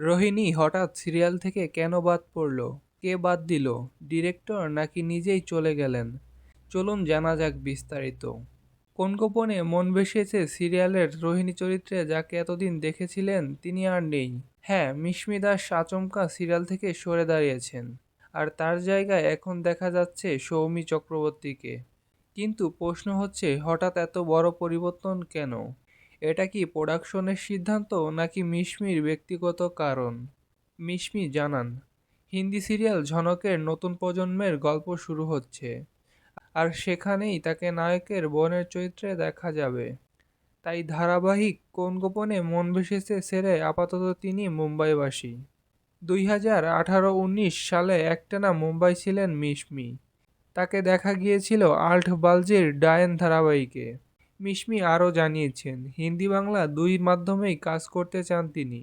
রোহিণী হঠাৎ সিরিয়াল থেকে কেন বাদ পড়ল? কে বাদ দিল? ডিরেক্টর নাকি নিজেই চলে গেলেন? চলুন জানা যাক বিস্তারিত। কোন গোপনে মন ভেসেছে সিরিয়ালের রোহিণী চরিত্রে যাকে এতদিন দেখেছিলেন তিনি আর নেই। হ্যাঁ মিশমি দাস আচমকা সিরিয়াল থেকে সরে দাঁড়িয়েছেন। আর তার জায়গায় এখন দেখা যাচ্ছে সৌমি চক্রবর্তীকে। কিন্তু প্রশ্ন হচ্ছে, হঠাৎ এত বড় পরিবর্তন কেন? এটা কি প্রোডাকশনের সিদ্ধান্ত নাকি মিশমির ব্যক্তিগত কারণ? মিশমি জানান, হিন্দি সিরিয়াল ঝনকের নতুন প্রজন্মের গল্প শুরু হচ্ছে, আর সেখানেই তাকে নায়কের বোনের চরিত্রে দেখা যাবে। তাই ধারাবাহিক কোন গোপনে মন ভেসেছে সেরে আপাতত তিনি মুম্বাইবাসী। দুই হাজার আঠারো উনিশ সালে একটানা মুম্বাই ছিলেন মিশমি। তাকে দেখা গিয়েছিল আল্ট বালজির ডায়েন ধারাবাহিকে। মিশমি আরও জানিয়েছেন হিন্দি বাংলা দুই মাধ্যমেই কাজ করতে চান তিনি।